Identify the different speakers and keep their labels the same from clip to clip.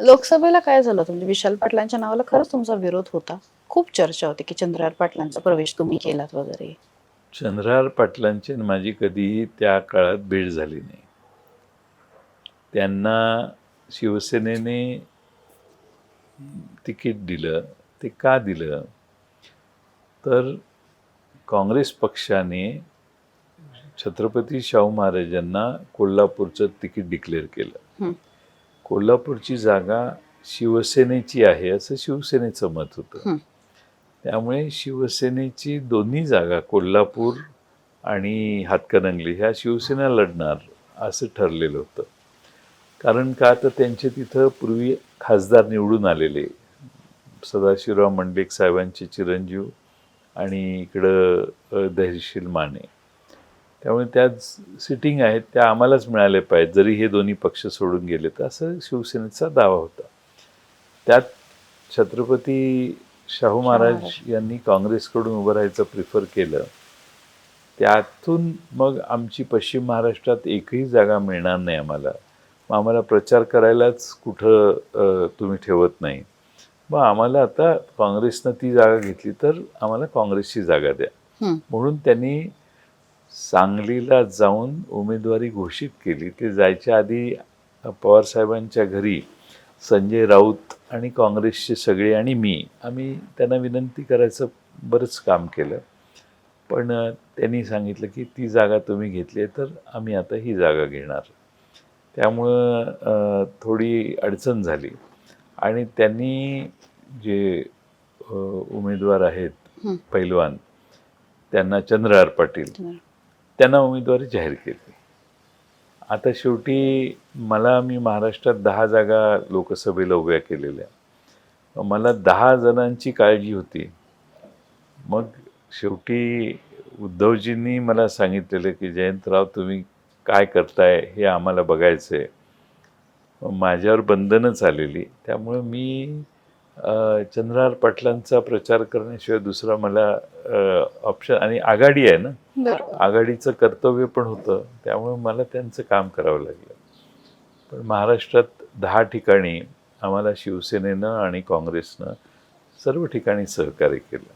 Speaker 1: लोकसभेला काय झालं म्हणजे विशाल पाटलांच्या नावाला खरंच तुमचा विरोध होता. खूप चर्चा होती की चंद्रहार पाटलांचा प्रवेश तुम्ही केलात वगैरे.
Speaker 2: चंद्रहार पाटलांची माझी कधीही त्या काळात भेट झाली नाही. त्यांना शिवसेनेने तिकीट दिलं ते का दिलं? तर काँग्रेस पक्षाने छत्रपती शाहू महाराजांना कोल्हापूरचं तिकीट डिक्लेअर केलं. कोल्हापूरची जागा शिवसेनेची आहे असं शिवसेनेचं मत होतं. त्यामुळे शिवसेनेची दोन्ही जागा कोल्हापूर आणि हातकणंगले ह्या शिवसेना लढणार असं ठरलेलं होतं. कारण का तर त्यांचे तिथं पूर्वी खासदार निवडून आलेले. सदाशिवराव मंडेक साहेबांचे चिरंजीव आणि इकडं धैर्यशील माने. त्यामुळे त्या सिटिंग आहेत त्या आम्हालाच मिळाल्या पाहिजेत. जरी हे दोन्ही पक्ष सोडून गेले तर असं शिवसेनेचा दावा होता. त्यात छत्रपती शाहू महाराज यांनी काँग्रेसकडून उभं राहायचं प्रिफर केलं. त्यातून मग आमची पश्चिम महाराष्ट्रात एकही जागा मिळणार नाही आम्हाला. मग आम्हाला प्रचार करायलाच कुठं तुम्ही ठेवत नाही. मग आम्हाला आता काँग्रेसनं ती जागा घेतली तर आम्हाला काँग्रेसची जागा द्या. म्हणून त्यांनी सांगलीला जाऊन उमेदवारी घोषित केली. ते जायच्या आधी पवारसाहेबांच्या घरी संजय राऊत आणि काँग्रेसचे सगळे आणि मी आम्ही त्यांना विनंती करायचं बरंच काम केलं. पण त्यांनी सांगितलं की ती जागा तुम्ही घेतली आहे तर आम्ही आता ही जागा घेणार. त्यामुळं थोडी अडचण झाली. आणि त्यांनी जे उमेदवार आहेत. पैलवान त्यांना चंद्रहार पाटील. त्यांना उमेदवारी जाहीर केली. आता शेवटी मला मी महाराष्ट्रात दहा जागा लोकसभेला उभ्या केलेल्या. मला दहा जणांची काळजी होती. मग शेवटी उद्धवजींनी मला सांगितलेलं की जयंतराव तुम्ही काय करताय हे आम्हाला बघायचं आहे माझ्यावर बंधनच आलेली. त्यामुळं मी चंद्रहार पाटलांचा प्रचार करण्याशिवाय दुसरा मला ऑप्शन आणि आघाडी आहे ना आघाडीचं कर्तव्य पण होतं त्यामुळे मला त्यांचं काम करावं लागलं. पण महाराष्ट्रात दहा ठिकाणी आम्हाला शिवसेनेनं आणि काँग्रेसनं सर्व ठिकाणी सहकार्य केलं.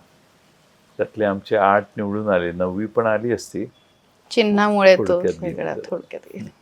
Speaker 2: त्यातले आमचे आठ निवडून आले नववी पण आली असती.
Speaker 1: चिन्हामुळे तो
Speaker 2: थोडक्यात